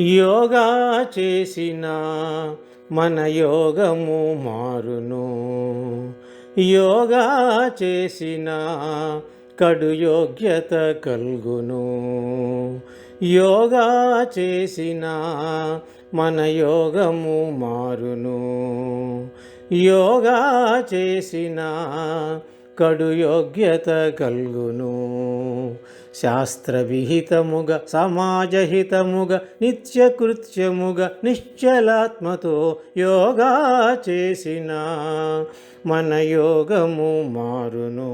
యోగా చేసిన మన యోగము మారును. యోగా చేసిన కడు యోగ్యత కల్గును. యోగా చేసిన మన యోగము మారును. యోగా చేసిన కడు యోగ్యత కల్గును. శాస్త్రవిహితముగ సమాజహితముగ నిత్యకృత్యముగ నిశ్చలాత్మతో యోగా చేసిన మన యోగము మారును.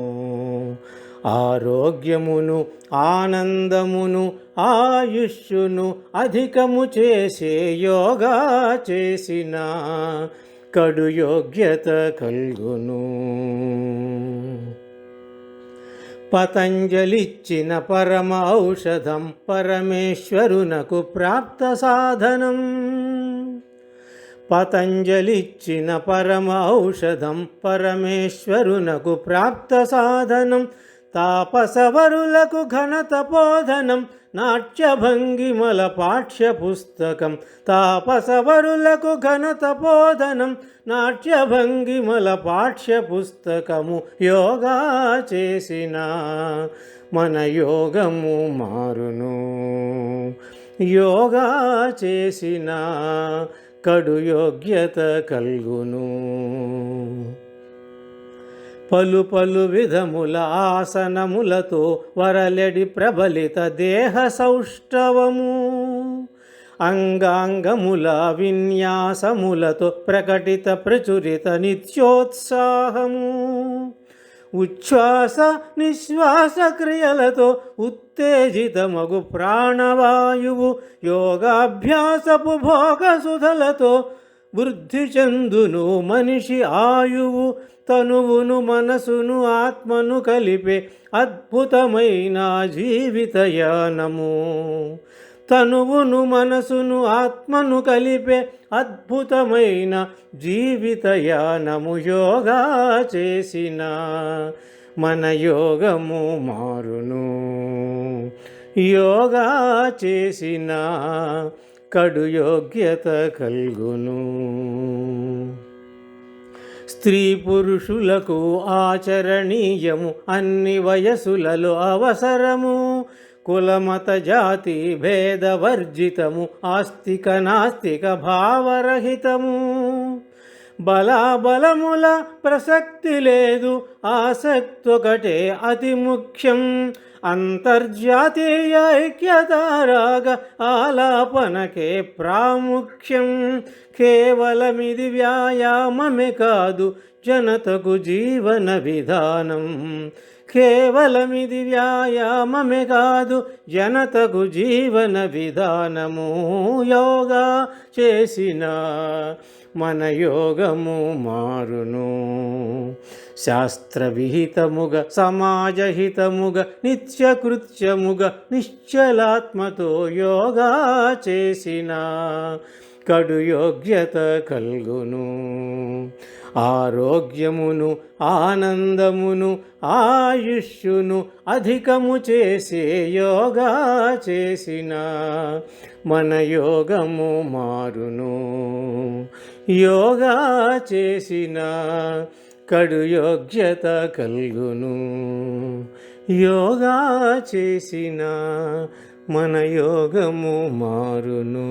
ఆరోగ్యమును ఆనందమును ఆయుష్యును అధికము చేసే యోగా చేసిన కడు యోగ్యత కల్గును. పతంజలిచ్చిన పరమ ఔషధం పరమేశ్వరునకు ప్రాప్త సాధనం. పతంజలిచ్చిన పరమ ఔషధం పరమేశ్వరునకు ప్రాప్త సాధనం. తాపసవరులకు ఘనతపోధనం నాట్యభంగిమల పాఠ్య పుస్తకం తాపసవరులకు ఘనతపోధనం నాట్యభంగిమల పాఠ్య పుస్తకము యోగా చేసిన మన యోగము మారును. యోగా చేసిన కడు యోగ్యత కల్గును. పలు పలు విధముల ఆసనములతో వరలెడి ప్రబలిత దేహ సౌష్ఠవము. అంగాంగముల విన్యాసములతో ప్రకటిత ప్రచురిత నిత్యోత్సాహము. ఉచ్ఛ్వాస నిశ్వాస క్రియలతో ఉత్తేజితమగు ప్రాణవాయువు యోగాభ్యాసపు భోగసుధలతో వృద్ధి చెందును మనిషి ఆయువు తనువును మనసును ఆత్మను కలిపే అద్భుతమైన జీవితయానము తనువును మనసును ఆత్మను కలిపే అద్భుతమైన జీవితయానము యోగా చేసిన మన యోగము మారును. యోగా చేసిన కడు యోగ్యత కల్గును. స్త్రీ పురుషులకు ఆచరణీయము అన్ని వయసులలో అవసరము. కులమత జాతి భేదవర్జితము ఆస్తిక నాస్తిక భావరహితము. బలాబలముల ప్రసక్తి లేదు ఆసక్తి ఒకటే అతి ముఖ్యం. అంతర్జాతీయ ఐక్యతారాగ ఆలాపనకే ప్రాముఖ్యం. కేవలమిది వ్యాయామమే కాదు జనతకు జీవన విధానం. కేవలమిది వ్యాయామమే కాదు జనతకు జీవన విధానము యోగా చేసిన మన యోగము మారును. శాస్త్రవిహితముగ సమాజహితముగ నిత్యకృత్యముగ నిశ్చలాత్మతో యోగా చేసిన కడు యోగ్యత కల్గును. ఆరోగ్యమును ఆనందమును ఆయుష్యును అధికము చేసే యోగా చేసిన మన యోగము మారును. యోగా చేసిన కడు యోగ్యత కల్గును. యోగా చేసిన మన యోగము మారును.